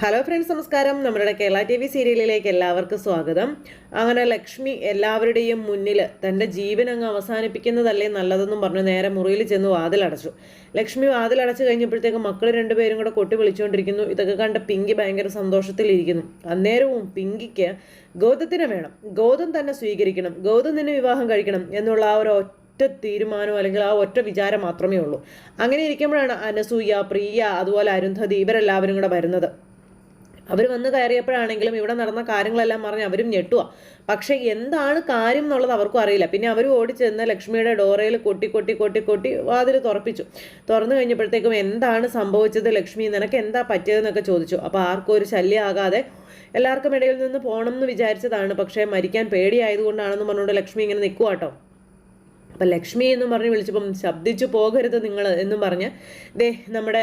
Hello friends നമസ്കാരം. നമ്മുടെ Kerala T V സീരിയലിലേക്ക് എല്ലാവർക്കും സ്വാഗതം. അങ്ങനെ ലക്ഷ്മി എല്ലാവരുടെയും മുന്നിൽ തന്റെ ജീവൻ അങ്ങ് അവസാനിപ്പിക്കുന്നതല്ലേ നല്ലതെന്നും പറഞ്ഞ് നേരെ മുറിയിൽ ചെന്ന് വാതിലടച്ചു. ലക്ഷ്മി വാതിലടച്ചു കഴിഞ്ഞപ്പോഴത്തേക്ക് മക്കൾ രണ്ടുപേരും കൂടെ കൊട്ടി വിളിച്ചുകൊണ്ടിരിക്കുന്നു ഇതൊക്കെ കണ്ട് പിങ്കി ഭയങ്കര സന്തോഷത്തിലിരിക്കുന്നു. അന്നേരവും പിങ്കിക്ക് ഗൗതത്തിനെ വേണം. ഗൗതം തന്നെ സ്വീകരിക്കണം. ഗൗതം തന്നെ വിവാഹം കഴിക്കണം എന്നുള്ള ആ ഒരു ഒറ്റ തീരുമാനം അല്ലെങ്കിൽ ആ ഒറ്റ വിചാരം മാത്രമേ ഉള്ളൂ. അങ്ങനെ ഇരിക്കുമ്പോഴാണ് അനസൂയ പ്രിയ അതുപോലെ അരുന്ധതി ഇവരെല്ലാവരും കൂടെ വരുന്നത്. അവർ വന്ന് കയറിയപ്പോഴാണെങ്കിലും ഇവിടെ നടന്ന കാര്യങ്ങളെല്ലാം പറഞ്ഞ് അവരും ഞെട്ടുക പക്ഷേ എന്താണ് കാര്യം എന്നുള്ളത് അവർക്കും അറിയില്ല. പിന്നെ അവർ ഓടി ഓടിച്ചെന്ന് ലക്ഷ്മിയുടെ ഡോറയിൽ കൊട്ടി കൊട്ടി കൊട്ടി കൊട്ടി വാതിൽ തുറപ്പിച്ചു. തുറന്നു കഴിഞ്ഞപ്പോഴത്തേക്കും എന്താണ് സംഭവിച്ചത് ലക്ഷ്മി? നിനക്ക് എന്താ പറ്റിയതെന്നൊക്കെ ചോദിച്ചു. അപ്പോൾ ആർക്കും ഒരു ശല്യമാകാതെ എല്ലാവർക്കും ഇടയിൽ നിന്ന് പോകണം എന്ന് വിചാരിച്ചതാണ്. പക്ഷേ മരിക്കാൻ പേടിയായതുകൊണ്ടാണെന്ന് പറഞ്ഞുകൊണ്ട് ലക്ഷ്മി ഇങ്ങനെ നിൽക്കുക കേട്ടോ അപ്പം ലക്ഷ്മി എന്ന് പറഞ്ഞ് വിളിച്ചപ്പം ശബ്ദിച്ചു പോകരുത് നിങ്ങൾ എന്നും പറഞ്ഞ് ദേ നമ്മുടെ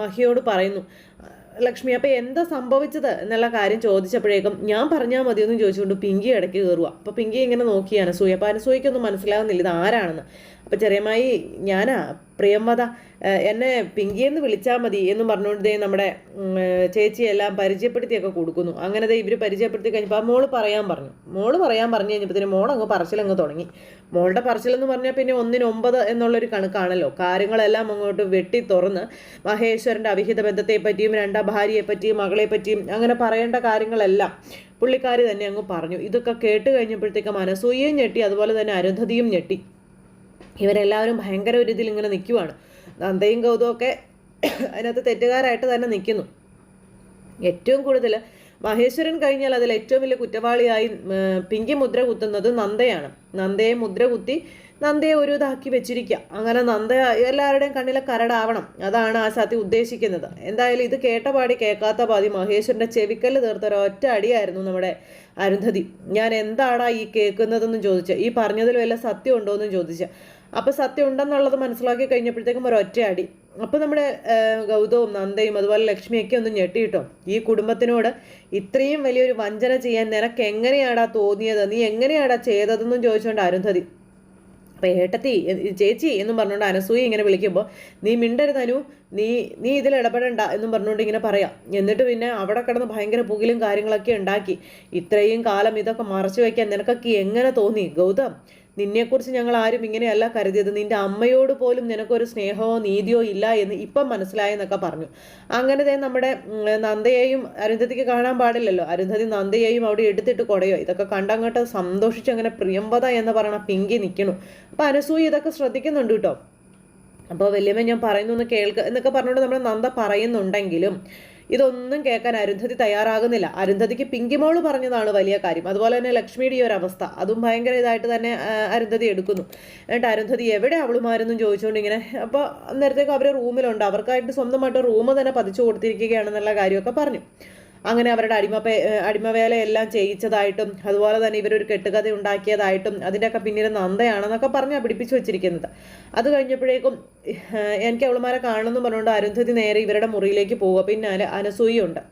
മഹിയോട് പറയുന്നു. ലക്ഷ്മി അപ്പോൾ എന്താ സംഭവിച്ചത് എന്നുള്ള കാര്യം ചോദിച്ചപ്പോഴേക്കും ഞാൻ പറഞ്ഞാൽ മതിയെന്ന് ചോദിച്ചുകൊണ്ട് പിങ്കി ഇടയ്ക്ക് കയറുക അപ്പോൾ പിങ്കി ഇങ്ങനെ നോക്കിയാണ്. സൂയ അപ്പോൾ അനസൂയക്കൊന്നും മനസ്സിലാകുന്നില്ല ഇത് ആരാണെന്ന്. അപ്പോൾ ചെറിയമായി ഞാനാ പ്രിയംവത എന്നെ പിങ്കിയെന്ന് വിളിച്ചാൽ മതി എന്ന് പറഞ്ഞുകൊണ്ട് നമ്മുടെ ചേച്ചിയെല്ലാം പരിചയപ്പെടുത്തിയൊക്കെ കൊടുക്കുന്നു. അങ്ങനെ ഇവർ പരിചയപ്പെടുത്തി കഴിഞ്ഞപ്പോൾ മോൾ പറയാൻ പറഞ്ഞു. മോൾ പറയാൻ പറഞ്ഞു കഴിഞ്ഞപ്പോൾ കഴിഞ്ഞപ്പോഴത്തേന് മോളങ്ങ് പറച്ചിലങ്ങ് തുടങ്ങി. മോളുടെ പറച്ചിലെന്ന് പറഞ്ഞാൽ പിന്നെ ഒന്നിന് ഒമ്പത് എന്നുള്ളൊരു കണക്കാണല്ലോ. കാര്യങ്ങളെല്ലാം അങ്ങോട്ട് വെട്ടി തുറന്ന് മഹേശ്വരന്റെ അവിഹിത ബന്ധത്തെ പറ്റിയും രണ്ടാം ഭാര്യയെപ്പറ്റിയും മകളെ പറ്റിയും അങ്ങനെ പറയേണ്ട കാര്യങ്ങളെല്ലാം പുള്ളിക്കാരി തന്നെ അങ്ങ് പറഞ്ഞു. ഇതൊക്കെ കേട്ട് കഴിഞ്ഞപ്പോഴത്തേക്ക് മനസ്സൂയും ഞെട്ടി. അതുപോലെ തന്നെ അരുന്ധതിയും ഞെട്ടി. ഇവരെല്ലാവരും ഭയങ്കര ഒരു ഇതിൽ ഇങ്ങനെ നിൽക്കുവാണ് നന്ദയും ഗൗതമൊക്കെ അതിനകത്ത് തെറ്റുകാരായിട്ട് തന്നെ നിൽക്കുന്നു ഏറ്റവും കൂടുതൽ മഹേശ്വരൻ കഴിഞ്ഞാൽ അതിൽ ഏറ്റവും വലിയ കുറ്റവാളിയായി പിങ്കി മുദ്ര കുത്തുന്നത് നന്ദയാണ്. നന്ദയെ മുദ്ര കുത്തി നന്ദയെ ഒരു ഇതാക്കി വെച്ചിരിക്കുക അങ്ങനെ നന്ദ എല്ലാവരുടെയും കണ്ണിലെ കരടാവണം. അതാണ് ആ സാത്തി ഉദ്ദേശിക്കുന്നത്. എന്തായാലും ഇത് കേട്ട പാടി കേൾക്കാത്ത പാതി മഹേശ്വരന്റെ ചെവിക്കല്ല് തീർത്ത ഒരൊറ്റ അടിയായിരുന്നു നമ്മുടെ അരുന്ധതി. ഞാൻ എന്താടാ ഈ കേൾക്കുന്നതെന്ന് ചോദിച്ച. ഈ പറഞ്ഞതിൽ വല്ല സത്യം ഉണ്ടോ എന്നും ചോദിച്ച. അപ്പോൾ സത്യം ഉണ്ടെന്നുള്ളത് മനസ്സിലാക്കി കഴിഞ്ഞപ്പോഴത്തേക്കും ഒരൊറ്റ അടി. അപ്പോൾ നമ്മുടെ ഗൗതവും നന്ദയും അതുപോലെ ലക്ഷ്മിയൊക്കെ ഒന്ന് ഞെട്ടിയിട്ടോ? ഈ കുടുംബത്തിനോട് ഇത്രയും വലിയൊരു വഞ്ചന ചെയ്യാൻ നിനക്ക് എങ്ങനെയാടാ തോന്നിയത്? നീ എങ്ങനെയാടാ ചെയ്തതെന്നും ചോദിച്ചുകൊണ്ട് അരുന്ധതി. അപ്പോൾ ഏട്ടത്തി ചേച്ചി എന്നും പറഞ്ഞുകൊണ്ട് അനസൂയി ഇങ്ങനെ വിളിക്കുമ്പോൾ നീ മിണ്ടരുത് അനു നീ നീ ഇതിൽ ഇടപെടണ്ട എന്നും പറഞ്ഞുകൊണ്ട് ഇങ്ങനെ പറയാം. എന്നിട്ട് പിന്നെ അവിടെ കിടന്ന് ഭയങ്കര പുകിലും കാര്യങ്ങളൊക്കെ ഉണ്ടാക്കി. ഇത്രയും കാലം ഇതൊക്കെ മറച്ചു വയ്ക്കാൻ നിനക്കൊക്കെ എങ്ങനെ തോന്നി? ഗൗതം നിന്നെക്കുറിച്ച് ഞങ്ങൾ ആരും ഇങ്ങനെയല്ല കരുതിയത്. നിന്റെ അമ്മയോട് പോലും നിനക്കൊരു സ്നേഹമോ നീതിയോ ഇല്ല എന്ന് ഇപ്പം മനസ്സിലായെന്നൊക്കെ പറഞ്ഞു. അങ്ങനെ നമ്മുടെ നന്ദയെയും അരുന്ധതിക്ക് കാണാൻ പാടില്ലല്ലോ. അരുന്ധതി നന്ദയെയും അവിടെ എടുത്തിട്ട് കൊടയോ. ഇതൊക്കെ കണ്ടങ്ങോട്ട് സന്തോഷിച്ച് അങ്ങനെ പ്രിയമ്പത എന്ന് പറയണ പിങ്കി നിൽക്കണു അപ്പം അനസൂയ ഇതൊക്കെ ശ്രദ്ധിക്കുന്നുണ്ട് കേട്ടോ. അപ്പോൾ വലിയമ്മ ഞാൻ പറയുന്നു എന്ന് കേൾക്കുക എന്നൊക്കെ പറഞ്ഞുകൊണ്ട് നമ്മുടെ നന്ദ പറയുന്നുണ്ടെങ്കിലും ഇതൊന്നും കേൾക്കാൻ അരുന്ധതി തയ്യാറാകുന്നില്ല. അരുന്ധതിക്ക് പിങ്കിമോൾ പറഞ്ഞതാണ് വലിയ കാര്യം. അതുപോലെ തന്നെ ലക്ഷ്മിയുടെ ഒരു അവസ്ഥ അതും ഭയങ്കര ഇതായിട്ട് തന്നെ അരുന്ധതി എടുക്കുന്നു. എന്നിട്ട് അരുന്ധതി എവിടെ അവളുമാരെന്നും ചോദിച്ചുകൊണ്ട് ഇങ്ങനെ അപ്പോൾ നേരത്തേക്ക് അവർ റൂമിലുണ്ട്. അവർക്കായിട്ട് സ്വന്തമായിട്ട് റൂം തന്നെ പതിച്ചു കൊടുത്തിരിക്കുകയാണെന്നുള്ള കാര്യമൊക്കെ പറഞ്ഞു. അങ്ങനെ അവരുടെ അടിമ അടിമവേലയെല്ലാം ചെയ്യിച്ചതായിട്ടും അതുപോലെ തന്നെ ഇവരൊരു കെട്ടുകഥ ഉണ്ടാക്കിയതായിട്ടും അതിന്റെയൊക്കെ പിന്നിൽ നന്ദയാണെന്നൊക്കെ പറഞ്ഞാൽ പിടിപ്പിച്ചു വെച്ചിരിക്കുന്നത്. അത് കഴിഞ്ഞപ്പോഴേക്കും എനിക്ക് അവളുമാരെ കാണണമെന്ന് പറഞ്ഞുകൊണ്ട് അരുന്ധതി നേരെ ഇവരുടെ മുറിയിലേക്ക് പോവുക. പിന്നെ അനസൂയുണ്ട്.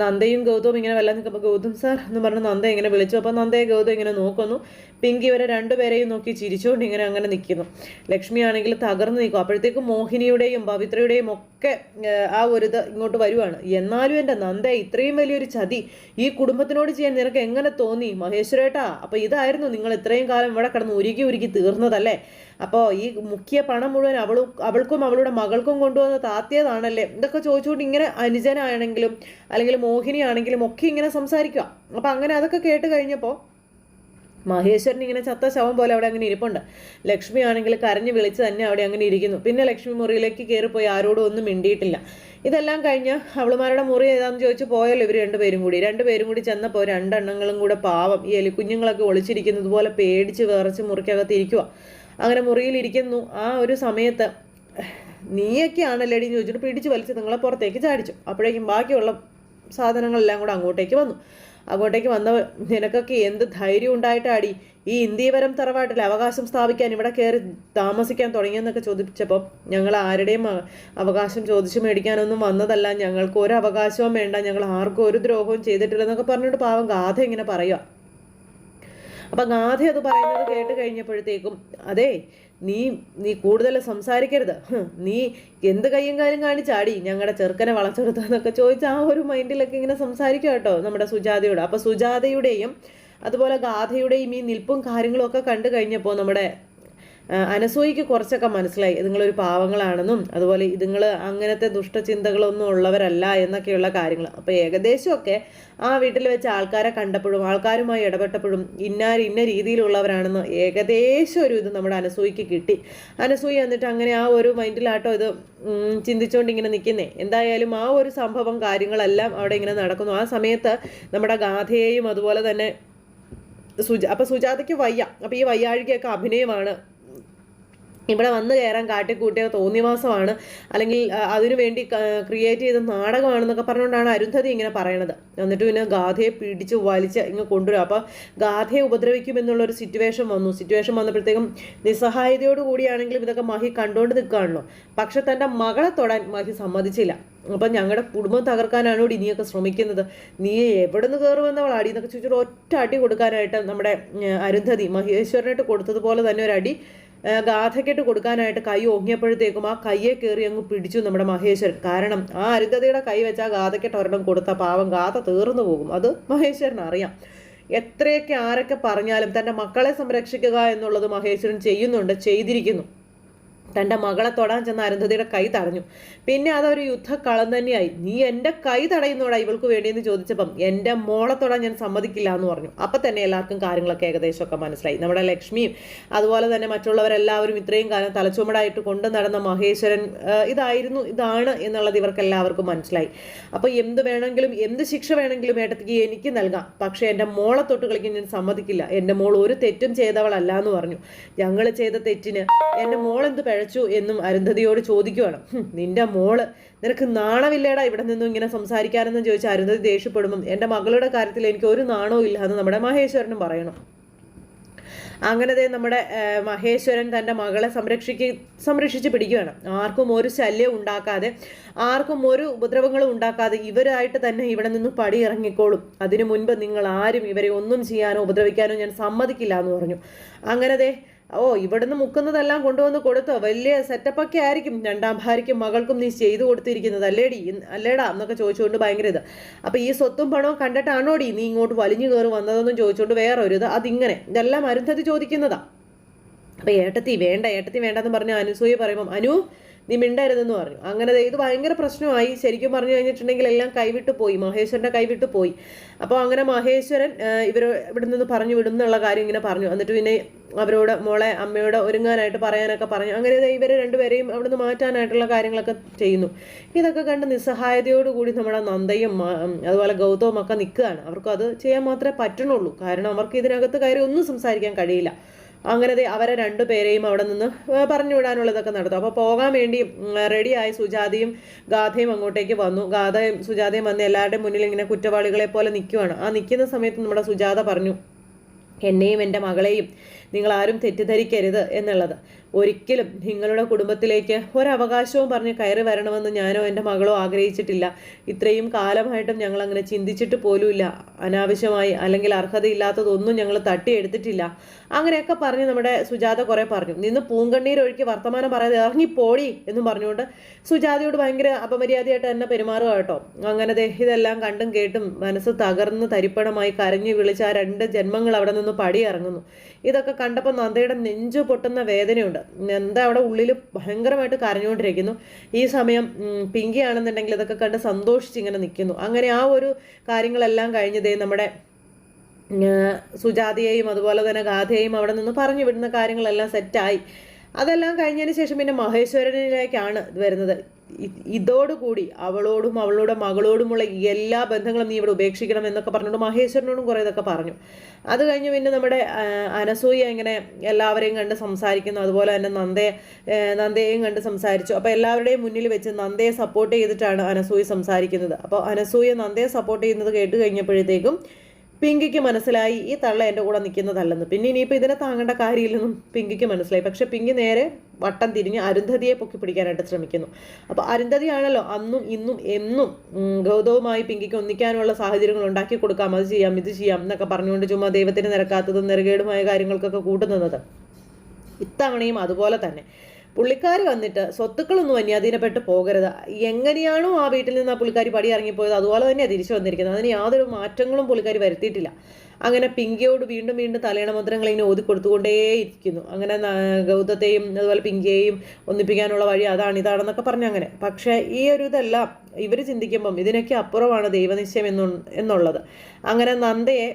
നന്ദയും ഗൗതവും ഇങ്ങനെ വല്ല നിൽക്കുമ്പോൾ ഗൗതം സാർ എന്ന് പറഞ്ഞ് നന്ദ ഇങ്ങനെ വിളിച്ചു. അപ്പോൾ നന്ദയെ ഗൗതം ഇങ്ങനെ നോക്കുന്നു. പിങ്കി ഇവരെ രണ്ടുപേരെയും നോക്കി ചിരിച്ചുകൊണ്ട് ഇങ്ങനെ അങ്ങനെ നിൽക്കുന്നു ലക്ഷ്മി ആണെങ്കിൽ തകർന്നു നിൽക്കും. അപ്പോഴത്തേക്കും മോഹിനിയുടെയും പവിത്രയുടെയും ഒക്കെ ആ ഒരു ഇത് ഇങ്ങോട്ട് വരുവാണ്. എന്നാലും എന്റെ നന്ദ ഇത്രയും വലിയൊരു ചതി ഈ കുടുംബത്തിനോട് ചെയ്യാൻ നിനക്ക് എങ്ങനെ തോന്നി? മഹേശ്വരേട്ടാ അപ്പോൾ ഇതായിരുന്നു നിങ്ങൾ ഇത്രയും കാലം ഇവിടെ കിടന്ന് ഉരുകി ഉരുക്കി തീർന്നതല്ലേ? അപ്പോൾ ഈ മുഖ്യ പണം മുഴുവൻ അവളും അവൾക്കും അവളുടെ മകൾക്കും കൊണ്ടുവന്ന് താത്തിയതാണല്ലേ? ഇതൊക്കെ ചോദിച്ചുകൊണ്ട് ഇങ്ങനെ അനുജനാണെങ്കിലും അല്ലെങ്കിൽ മോഹിനിയാണെങ്കിലും ഒക്കെ ഇങ്ങനെ സംസാരിക്കുക. അപ്പം അങ്ങനെ അതൊക്കെ കേട്ട് കഴിഞ്ഞപ്പോൾ മഹേശ്വരൻ ഇങ്ങനെ ചത്ത ശവം പോലെ അവിടെ അങ്ങനെ ഇരിപ്പുണ്ട്. ലക്ഷ്മി ആണെങ്കിൽ കരഞ്ഞു വിളിച്ച് തന്നെ അവിടെ അങ്ങനെ ഇരിക്കുന്നു. പിന്നെ ലക്ഷ്മി മുറിയിലേക്ക് കയറിപ്പോയി ആരോടും ഒന്നും മിണ്ടിയിട്ടില്ല. ഇതെല്ലാം കഴിഞ്ഞ് അവളുമാരുടെ മുറി ഏതാണെന്ന് ചോദിച്ച് പോയല്ലോ ഇവർ രണ്ടുപേരും കൂടി. രണ്ടുപേരും കൂടി ചെന്നപ്പോൾ രണ്ടെണ്ണങ്ങളും കൂടെ പാവം ഈ എലിക്കുഞ്ഞുങ്ങളൊക്കെ ഒളിച്ചിരിക്കുന്നത് പോലെ പേടിച്ച് വിറച്ച് മുറിക്കകത്ത് ഇരിക്കുക അങ്ങനെ മുറിയിലിരിക്കുന്നു ആ ഒരു സമയത്ത് നീയൊക്കെയാണല്ലേടി ചോദിച്ചിട്ട് പിടിച്ച് വലിച്ച് നിങ്ങളെ പുറത്തേക്ക് ചാടിച്ചു. അപ്പോഴേക്കും ബാക്കിയുള്ള സാധനങ്ങളെല്ലാം കൂടെ അങ്ങോട്ടേക്ക് വന്നു. അങ്ങോട്ടേക്ക് വന്ന നിനക്കൊക്കെ എന്ത് ധൈര്യം ഉണ്ടായിട്ടാടി? ഈ ഇന്ത്യവരം തറവാട്ടിൽ അവകാശം സ്ഥാപിക്കാൻ ഇവിടെ കയറി താമസിക്കാൻ തുടങ്ങിയെന്നൊക്കെ ചോദിച്ചപ്പോൾ ഞങ്ങൾ ആരുടെയും അവകാശം ചോദിച്ചു മേടിക്കാനൊന്നും വന്നതല്ല. ഞങ്ങൾക്ക് ഒരു അവകാശവും വേണ്ട. ഞങ്ങൾ ആർക്കും ഒരു ദ്രോഹവും ചെയ്തിട്ടില്ലെന്നൊക്കെ പറഞ്ഞിട്ട് പാവം ഗാഥ ഇങ്ങനെ പറയുക അപ്പം ഗാഥ അത് പറയുന്നത് കേട്ട് കഴിഞ്ഞപ്പോഴത്തേക്കും അതെ നീ നീ കൂടുതൽ സംസാരിക്കരുത്. നീ എന്ത് കയ്യും കാലും കാണിച്ചാടി ഞങ്ങളുടെ ചെറുക്കനെ വളച്ചെടുത്തെന്നൊക്കെ ചോദിച്ച ആ ഒരു മൈൻഡിലൊക്കെ ഇങ്ങനെ സംസാരിക്കുക കേട്ടോ നമ്മുടെ സുജാതയോട്. അപ്പോൾ സുജാതയുടെയും അതുപോലെ ഗാഥയുടെയും ഈ നിൽപ്പും കാര്യങ്ങളും ഒക്കെ കണ്ടു കഴിഞ്ഞപ്പോൾ നമ്മുടെ ആ, അനസൂയയ്ക്ക് കുറച്ചൊക്കെ മനസ്സിലായി. ഇതുങ്ങളൊരു പാവങ്ങളാണെന്നും അതുപോലെ ഇതുങ്ങൾ അങ്ങനത്തെ ദുഷ്ടചിന്തകളൊന്നും ഉള്ളവരല്ല എന്നൊക്കെയുള്ള കാര്യങ്ങൾ അപ്പോൾ ഏകദേശമൊക്കെ ആ വീട്ടിൽ വെച്ച് ആൾക്കാരെ കണ്ടപ്പോഴും ആൾക്കാരുമായി ഇടപെട്ടപ്പോഴും ഇന്നാർ ഇന്ന രീതിയിലുള്ളവരാണെന്ന് ഏകദേശം ഒരു ഇത് നമ്മുടെ അനസൂയിക്ക് കിട്ടി. അനസൂയി എന്നിട്ട് അങ്ങനെ ആ ഒരു മൈൻഡിലാട്ടോ ഇത് ചിന്തിച്ചുകൊണ്ട് ഇങ്ങനെ നിൽക്കുന്നേ എന്തായാലും ആ ഒരു സംഭവം കാര്യങ്ങളെല്ലാം അവിടെ ഇങ്ങനെ നടക്കുന്നു. ആ സമയത്ത് നമ്മുടെ ഗാഥയെയും അതുപോലെ തന്നെ സുജ അപ്പം സുജാതയ്ക്ക് വയ്യ. അപ്പം ഈ വയ്യാഴികയൊക്കെ അഭിനയമാണ് ഇവിടെ വന്നു കയറാൻ കാട്ടിക്കൂട്ടിയ തോന്നിവാസമാണ്. അല്ലെങ്കിൽ അതിനുവേണ്ടി അതിനു വേണ്ടി ക്രിയേറ്റ് ചെയ്ത നാടകമാണെന്നൊക്കെ പറഞ്ഞുകൊണ്ടാണ് അരുന്ധതി ഇങ്ങനെ പറയണത്. എന്നിട്ട് പിന്നെ ഗാഥയെ പിടിച്ച് വലിച്ച് ഇങ്ങ് കൊണ്ടുവരും. അപ്പോൾ ഗാഥയെ ഉപദ്രവിക്കും എന്നുള്ളൊരു സിറ്റുവേഷൻ വന്നു. സിറ്റുവേഷൻ വന്നപ്പോഴത്തേക്കും നിസ്സഹായതയോട് കൂടിയാണെങ്കിലും ഇതൊക്കെ മഹി കണ്ടുകൊണ്ട് നിൽക്കുകയാണല്ലോ. പക്ഷെ തന്റെ മകളെ തൊടാൻ മഹി സമ്മതിച്ചില്ല. അപ്പം ഞങ്ങളുടെ കുടുംബം തകർക്കാനാണ് കൂടി ഇനിയൊക്കെ ശ്രമിക്കുന്നത്. നീ എവിടെ നിന്ന് കയറുമെന്നവളാടി എന്നൊക്കെ ചോദിച്ചിട്ട് ഒറ്റ അടി കൊടുക്കാനായിട്ട് നമ്മുടെ അരുന്ധതി മഹേശ്വരനായിട്ട് കൊടുത്തതുപോലെ തന്നെ ഒരു അടി ഗാഥയ്ക്കിട്ട് കൊടുക്കാനായിട്ട് കൈ ഓങ്ങിയപ്പോഴത്തേക്കും ആ കയ്യെ കയറി അങ്ങ് പിടിച്ചു നമ്മുടെ മഹേശ്വരൻ. കാരണം ആ അരുന്ധതിയുടെ കൈ വെച്ച് ആ ഗാഥയ്ക്കിട്ട് ഒരെണ്ണം കൊടുത്ത പാവം ഗാഥ തീർന്നു പോകും. അത് മഹേശ്വരൻ അറിയാം. എത്രയൊക്കെ ആരൊക്കെ പറഞ്ഞാലും തന്റെ മക്കളെ സംരക്ഷിക്കുക എന്നുള്ളത് മഹേശ്വരൻ ചെയ്യുന്നുണ്ട് ചെയ്തിരിക്കുന്നു. തന്റെ മകളെ തൊടാൻ ചെന്ന അരുന്ധതിയുടെ കൈ തടഞ്ഞു. പിന്നെ അതൊരു യുദ്ധക്കളം തന്നെയായി. നീ എന്റെ കൈ തടയുന്നോടാ ഇവൾക്ക് വേണ്ടിയെന്ന് ചോദിച്ചപ്പം എന്റെ മോളെ തൊടാൻ ഞാൻ സമ്മതിക്കില്ല എന്ന് പറഞ്ഞു. അപ്പം തന്നെ എല്ലാവർക്കും കാര്യങ്ങളൊക്കെ ഏകദേശമൊക്കെ മനസ്സിലായി. നമ്മുടെ ലക്ഷ്മിയും അതുപോലെ തന്നെ മറ്റുള്ളവരെല്ലാവരും ഇത്രയും കാലം തലച്ചുമടായിട്ട് കൊണ്ടു നടന്ന മഹേശ്വരൻ ഇതായിരുന്നു ഇതാണ് എന്നുള്ളത് ഇവർക്ക് എല്ലാവർക്കും മനസ്സിലായി. അപ്പോൾ എന്ത് വേണമെങ്കിലും എന്ത് ശിക്ഷ വേണമെങ്കിലും ഏട്ടത്തിക്ക് എനിക്ക് നൽകാം. പക്ഷേ എന്റെ മോളെ തൊട്ട് കളിക്കാൻ ഞാൻ സമ്മതിക്കില്ല. എന്റെ മോൾ ഒരു തെറ്റും ചെയ്തവളല്ല എന്ന് പറഞ്ഞു. ഞങ്ങൾ ചെയ്ത തെറ്റിന് എന്റെ മോൾ എന്ത് പിഴച്ചു എന്നും അരുന്ധതിയോട് ചോദിക്കുവാണ്. നിന്റെ മോൾ നിനക്ക് നാണമില്ലേടാ ഇവിടെ നിന്നും ഇങ്ങനെ സംസാരിക്കാനെന്ന് ചോദിച്ചാൽ അരുന്ധതി ദേഷ്യപ്പെടുമ്പം എന്റെ മകളുടെ കാര്യത്തിൽ എനിക്ക് ഒരു നാണവും ഇല്ല എന്ന് നമ്മുടെ മഹേശ്വരനും പറയണം. അങ്ങനെ ദേ നമ്മുടെ മഹേശ്വരൻ തന്റെ മകളെ സംരക്ഷിക്ക സംരക്ഷിച്ച് പിടിക്കുകയാണ് ആർക്കും ഒരു ശല്യം ഉണ്ടാക്കാതെ ആർക്കും ഒരു ഉപദ്രവങ്ങളും ഉണ്ടാക്കാതെ ഇവരായിട്ട് തന്നെ ഇവിടെ നിന്ന് പടി ഇറങ്ങിക്കോളും അതിനു മുൻപ് നിങ്ങൾ ആരും ഇവരെ ഒന്നും ചെയ്യാനോ ഉപദ്രവിക്കാനോ ഞാൻ സമ്മതിക്കില്ല എന്ന് പറഞ്ഞു. അങ്ങനെ ദേ ഓ ഇവിടുന്ന് മുക്കുന്നതെല്ലാം കൊണ്ടുവന്ന് കൊടുത്തോ. വലിയ സെറ്റപ്പൊക്കെ ആയിരിക്കും. രണ്ടാം ഭാര്യയ്ക്കും മകൾക്കും നീ ചെയ്തു കൊടുത്തിരിക്കുന്നത്. അല്ലേടി? അല്ലേടാ? എന്നൊക്കെ ചോദിച്ചുകൊണ്ട് ഭയങ്കര ഇത്. അപ്പോൾ ഈ സ്വത്തും പണവും കണ്ടിട്ടാണോടി നീ ഇങ്ങോട്ട് വലിഞ്ഞു കയറി വന്നതെന്നും ചോദിച്ചുകൊണ്ട് വേറെ ഒരു ഇത്. അതിങ്ങനെ. ഇതെല്ലാം അരുന്ധതി ചോദിക്കുന്നതാ. അപ്പോൾ ഏട്ടത്തി വേണ്ട ഏട്ടത്തി വേണ്ടെന്ന് പറഞ്ഞ് അനുസൂയ പറയുമ്പം അനു നീ മിണ്ടരുതെന്ന് പറഞ്ഞു. അങ്ങനെ ഇത് ഭയങ്കര പ്രശ്നമായി. ശരിക്കും പറഞ്ഞു കഴിഞ്ഞിട്ടുണ്ടെങ്കിൽ എല്ലാം കൈവിട്ട് പോയി. മഹേശ്വരന്റെ കൈവിട്ട് പോയി. അപ്പോൾ അങ്ങനെ മഹേശ്വരൻ ഇവർ ഇവിടെ നിന്ന് പറഞ്ഞു വിടും എന്നുള്ള കാര്യം ഇങ്ങനെ പറഞ്ഞു. എന്നിട്ട് പിന്നെ അവരോട് മോളെ അമ്മയോട് ഒരുങ്ങാനായിട്ട് പറയാനൊക്കെ പറഞ്ഞു. അങ്ങനെ ദേ ഇവരെ രണ്ടുപേരെയും അവിടെ നിന്ന് മാറ്റാനായിട്ടുള്ള കാര്യങ്ങളൊക്കെ ചെയ്യുന്നു. ഇതൊക്കെ കണ്ട് നിസ്സഹായതയോടുകൂടി നമ്മുടെ നന്ദയും അതുപോലെ ഗൗതവും ഒക്കെ നിൽക്കുകയാണ്. അവർക്കും അത് ചെയ്യാൻ മാത്രമേ പറ്റണുള്ളൂ കാരണം അവർക്ക് ഇതിനകത്ത് കയറി ഒന്നും സംസാരിക്കാൻ കഴിയില്ല. അങ്ങനെ ദേ അവരെ രണ്ടുപേരെയും അവിടെ നിന്ന് പറഞ്ഞുവിടാനുള്ളതൊക്കെ പറഞ്ഞു വിടാനുള്ളതൊക്കെ നടത്തും. അപ്പോൾ പോകാൻ വേണ്ടി റെഡിയായി സുജാതയും ഗാഥയും അങ്ങോട്ടേക്ക് വന്നു. ഗാഥയും സുജാതയും വന്ന് എല്ലാവരുടെയും മുന്നിൽ ഇങ്ങനെ കുറ്റവാളികളെ പോലെ നിൽക്കുവാണ് ആ നിൽക്കുന്ന സമയത്ത് നമ്മുടെ സുജാത പറഞ്ഞു എന്നെയും എന്റെ മകളെയും നിങ്ങളാരും തെറ്റിദ്ധരിക്കരുത് എന്നുള്ളത്. ഒരിക്കലും നിങ്ങളുടെ കുടുംബത്തിലേക്ക് ഒരവകാശവും പറഞ്ഞ് കയറി വരണമെന്ന് ഞാനോ എന്റെ മകളോ ആഗ്രഹിച്ചിട്ടില്ല. ഇത്രയും കാലമായിട്ടും ഞങ്ങൾ അങ്ങനെ ചിന്തിച്ചിട്ട് പോലുമില്ല. അനാവശ്യമായി അല്ലെങ്കിൽ അർഹതയില്ലാത്തതൊന്നും ഞങ്ങൾ തട്ടിയെടുത്തിട്ടില്ല. അങ്ങനെയൊക്കെ പറഞ്ഞ് നമ്മുടെ സുജാത കുറേ പറഞ്ഞു. നിന്ന് പൂങ്കണ്ണീരൊഴുക്കി വർത്തമാനം പറയാതെ ഇറങ്ങിപ്പോടി എന്നും പറഞ്ഞുകൊണ്ട് സുജാതയോട് ഭയങ്കര അപമര്യാദയായിട്ട് തന്നെ പെരുമാറുക കേട്ടോ. അങ്ങനെ ഇതെല്ലാം കണ്ടും കേട്ടും മനസ്സ് തകർന്ന് തരിപ്പണമായി കരഞ്ഞു വിളിച്ച ആ രണ്ട് ജന്മങ്ങൾ അവിടെ നിന്ന് പടിയിറങ്ങുന്നു. ഇതൊക്കെ കണ്ടപ്പോൾ നന്ദയുടെ നെഞ്ചു പൊട്ടുന്ന വേദനയുണ്ട്. നന്ദ അവിടെ ഉള്ളിൽ ഭയങ്കരമായിട്ട് കരഞ്ഞുകൊണ്ടിരിക്കുന്നു. ഈ സമയം പിങ്കി ആണെന്നുണ്ടെങ്കിൽ ഇതൊക്കെ കണ്ട് സന്തോഷിച്ച് ഇങ്ങനെ നിൽക്കുന്നു അങ്ങനെ ആ ഒരു കാര്യങ്ങളെല്ലാം കഴിഞ്ഞതേ നമ്മുടെ സുജാതയെയും അതുപോലെ തന്നെ ഗാഥയെയും അവിടെ നിന്ന് പറഞ്ഞു വിടുന്ന കാര്യങ്ങളെല്ലാം സെറ്റായി അതെല്ലാം കഴിഞ്ഞതിന് ശേഷം പിന്നെ മഹേശ്വരനിലേക്കാണ് വരുന്നത്. ഇതോടുകൂടി അവളോടും അവളുടെ മകളോടുമുള്ള എല്ലാ ബന്ധങ്ങളും നീ ഇവിടെ ഉപേക്ഷിക്കണം എന്നൊക്കെ പറഞ്ഞുകൊണ്ട് മഹേശ്വരനോടും കുറേ ഇതൊക്കെ പറഞ്ഞു. അത് കഴിഞ്ഞ് പിന്നെ നമ്മുടെ അനസൂയ ഇങ്ങനെ എല്ലാവരെയും കണ്ട് സംസാരിക്കുന്നു. അതുപോലെ തന്നെ നന്ദയെ നന്ദയെയും കണ്ട് സംസാരിച്ചു. അപ്പോൾ എല്ലാവരുടെയും മുന്നിൽ വെച്ച് നന്ദയെ സപ്പോർട്ട് ചെയ്തിട്ടാണ് അനസൂയ സംസാരിക്കുന്നത്. അപ്പോൾ അനസൂയ നന്ദയെ സപ്പോർട്ട് ചെയ്യുന്നത് കേട്ട് കഴിഞ്ഞപ്പോഴത്തേക്കും പിങ്കിക്ക് മനസ്സിലായി ഈ തള്ള എന്റെ കൂടെ നിൽക്കുന്നതല്ലെന്ന് പിന്നെ ഇനിയിപ്പോൾ ഇതിനെ താങ്ങേണ്ട കാര്യമില്ലെന്നും പിങ്കിക്ക് മനസ്സിലായി. പക്ഷേ പിങ്കി നേരെ വട്ടം തിരിഞ്ഞ് അരുന്ധതിയെ പൊക്കി പിടിക്കാനായിട്ട് ശ്രമിക്കുന്നു. അപ്പോൾ അരുന്ധതിയാണല്ലോ അന്നും ഇന്നും എന്നും ഗൗതവുമായി പിങ്കിക്ക് ഒന്നിക്കാനുള്ള സാഹചര്യങ്ങൾ ഉണ്ടാക്കി കൊടുക്കാം. അത് ചെയ്യാം ഇത് ചെയ്യാം എന്നൊക്കെ പറഞ്ഞുകൊണ്ട് ചുമ്മാ ദൈവത്തിന് നിരക്കാത്തതും നിരകേടുമായ കാര്യങ്ങൾക്കൊക്കെ കൂട്ടുന്നത് ഇത്തവണയും അതുപോലെ തന്നെ. പുള്ളിക്കാരി വന്നിട്ട് സ്വത്തുക്കളൊന്നും അന്യാധീനപ്പെട്ട് പോകരുത്. എങ്ങനെയാണോ ആ വീട്ടിൽ നിന്ന് ആ പുള്ളിക്കാരി പടി ഇറങ്ങിപ്പോയത് അതുപോലെ തന്നെയാണ് തിരിച്ചു വന്നിരിക്കുന്നത്. അതിന് യാതൊരു മാറ്റങ്ങളും പുള്ളിക്കാരി വരുത്തിയിട്ടില്ല. അങ്ങനെ പിങ്കിയോട് വീണ്ടും വീണ്ടും തലയണ മന്ത്രങ്ങൾ ഇങ്ങനെ ഓതി കൊടുത്തുകൊണ്ടേയിരിക്കുന്നു അങ്ങനെ ഗൗതത്തെയും അതുപോലെ പിങ്കിയെയും ഒന്നിപ്പിക്കാനുള്ള വഴി അതാണ് ഇതാണെന്നൊക്കെ പറഞ്ഞു അങ്ങനെ. പക്ഷേ ഈ ഒരു ഇതെല്ലാം ഇവർ ചിന്തിക്കുമ്പം ഇതിനൊക്കെ അപ്പുറമാണ് ദൈവനിശ്ചയം എന്നു എന്നുള്ളത്. അങ്ങനെ നന്ദയെ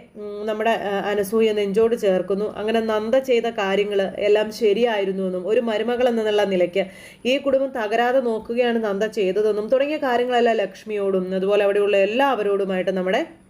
നമ്മുടെ അനസൂയ നെഞ്ചോട് ചേർക്കുന്നു. അങ്ങനെ നന്ദ ചെയ്ത കാര്യങ്ങൾ എല്ലാം ശരിയായിരുന്നു എന്നും ഒരു മരുമകൾ എന്നുള്ള നിലയ്ക്ക് ഈ കുടുംബം തകരാതെ നോക്കുകയാണ് നന്ദ ചെയ്തതെന്നും തുടങ്ങിയ കാര്യങ്ങളെല്ലാം ലക്ഷ്മിയോടും അതുപോലെ അവിടെയുള്ള എല്ലാവരോടുമായിട്ട് നമ്മുടെ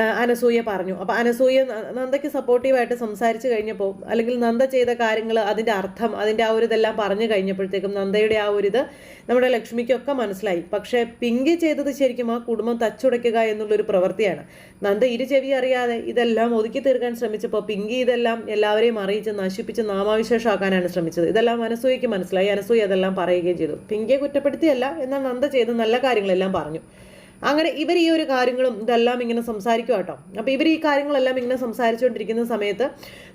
അനസൂയ പറഞ്ഞു. അപ്പോൾ അനസൂയ നന്ദയ്ക്ക് സപ്പോർട്ടീവായിട്ട് സംസാരിച്ച് കഴിഞ്ഞപ്പോൾ അല്ലെങ്കിൽ നന്ദ ചെയ്ത കാര്യങ്ങൾ അതിന്റെ അർത്ഥം അതിന്റെ ആ ഒരു ഇതെല്ലാം പറഞ്ഞു കഴിഞ്ഞപ്പോഴത്തേക്കും നന്ദയുടെ ആ ഒരു ഇത് നമ്മുടെ ലക്ഷ്മിക്കൊക്കെ മനസ്സിലായി. പക്ഷേ പിങ്കി ചെയ്തത് ശരിക്കും ആ കുടുംബം തച്ചുടയ്ക്കുക എന്നുള്ളൊരു പ്രവൃത്തിയാണ്. നന്ദ ഇരു ചെവി അറിയാതെ ഇതെല്ലാം ഒതുക്കി തീർക്കാൻ ശ്രമിച്ചപ്പോൾ പിങ്കി ഇതെല്ലാം എല്ലാവരെയും അറിയിച്ച് നശിപ്പിച്ച് നാമാവിശേഷമാക്കാനാണ് ശ്രമിച്ചത്. ഇതെല്ലാം അനസൂയയ്ക്ക് മനസ്സിലായി. അനസൂയ അതെല്ലാം പറയുകയും ചെയ്തു. പിങ്കിയെ കുറ്റപ്പെടുത്തിയല്ല എന്നാൽ നന്ദ ചെയ്ത് നല്ല കാര്യങ്ങളെല്ലാം പറഞ്ഞു. അങ്ങനെ ഇവർ ഈ ഒരു കാര്യങ്ങളും ഇതെല്ലാം ഇങ്ങനെ സംസാരിക്കും കേട്ടോ. അപ്പോൾ ഇവർ ഈ കാര്യങ്ങളെല്ലാം ഇങ്ങനെ സംസാരിച്ചുകൊണ്ടിരിക്കുന്ന സമയത്ത്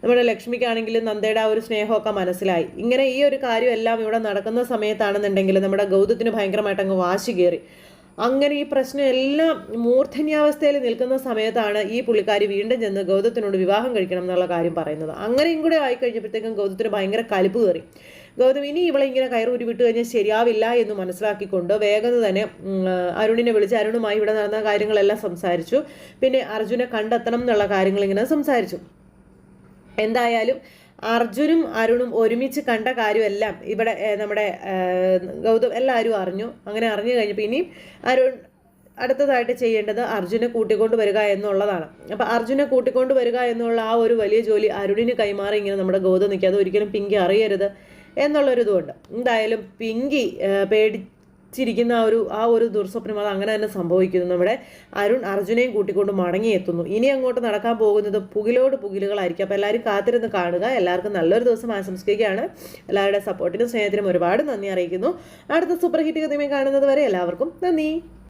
നമ്മുടെ ലക്ഷ്മിക്കാണെങ്കിലും നന്ദയുടെ ആ ഒരു സ്നേഹമൊക്കെ മനസ്സിലായി. ഇങ്ങനെ ഈ ഒരു കാര്യം എല്ലാം ഇവിടെ നടക്കുന്ന സമയത്താണെന്നുണ്ടെങ്കിൽ നമ്മുടെ ഗൗതത്തിന് ഭയങ്കരമായിട്ട് അങ്ങ് വാശി കയറി. അങ്ങനെ ഈ പ്രശ്നം എല്ലാം മൂർധന്യാവസ്ഥയിൽ നിൽക്കുന്ന സമയത്താണ് ഈ പുള്ളിക്കാരി വീണ്ടും ചെന്ന് ഗൗതത്തിനോട് വിവാഹം കഴിക്കണം എന്നുള്ള കാര്യം പറയുന്നത്. അങ്ങനെയും കൂടെ ആയിക്കഴിഞ്ഞപ്പോഴത്തേക്കും ഗൗതത്തിന് ഭയങ്കര കലിപ്പ് കയറി. ഗൗതം ഇനി ഇവളെ ഇങ്ങനെ കയറി ഉരുവിട്ട് കഴിഞ്ഞാൽ ശരിയാവില്ല എന്ന് മനസ്സിലാക്കിക്കൊണ്ട് വേഗം തന്നെ അരുണിനെ വിളിച്ച് അരുണുമായി ഇവിടെ നടന്ന കാര്യങ്ങളെല്ലാം സംസാരിച്ചു. പിന്നെ അർജുനെ കണ്ടെത്തണം എന്നുള്ള കാര്യങ്ങൾ ഇങ്ങനെ സംസാരിച്ചു. എന്തായാലും അർജുനും അരുണും ഒരുമിച്ച് കണ്ട കാര്യമെല്ലാം ഇവിടെ നമ്മുടെ ഗൗതം എല്ലാവരും അറിഞ്ഞു. അങ്ങനെ അറിഞ്ഞു കഴിഞ്ഞപ്പോൾ ഇനിയും അരുൺ അടുത്തതായിട്ട് ചെയ്യേണ്ടത് അർജുനെ കൂട്ടിക്കൊണ്ട് വരിക എന്നുള്ളതാണ്. അപ്പോൾ അർജുനെ കൂട്ടിക്കൊണ്ട് വരിക എന്നുള്ള ആ ഒരു വലിയ ജോലി അരുണിന് കൈമാറി ഇങ്ങനെ നമ്മുടെ ഗൗതം നിൽക്കുക. അത് ഒരിക്കലും പിങ്കി അറിയരുത്. എന്നുള്ളൊരിതുമുണ്ട് എന്തായാലും പിങ്കി പേടി ചിരിക്കുന്ന ആ ഒരു ആ ഒരു ദുർസ്വപ്നം അത് അങ്ങനെ തന്നെ സംഭവിക്കുന്നു. നമ്മുടെ അരുൺ അർജുനെയും കൂട്ടിക്കൊണ്ട് മടങ്ങിയെത്തുന്നു. ഇനി അങ്ങോട്ട് നടക്കാൻ പോകുന്നത് പുകിലോട് പുകിലുകളായിരിക്കും. അപ്പോൾ എല്ലാവരും കാത്തിരുന്ന് കാണുക. എല്ലാവർക്കും നല്ലൊരു ദിവസം ആശംസിക്കുകയാണ്. എല്ലാവരുടെ സപ്പോർട്ടിനും സ്നേഹത്തിനും ഒരുപാട് നന്ദി അറിയിക്കുന്നു. അടുത്ത സൂപ്പർ ഹിറ്റ് കഥയുമായി കാണുന്നത് വരെ എല്ലാവർക്കും നന്ദി.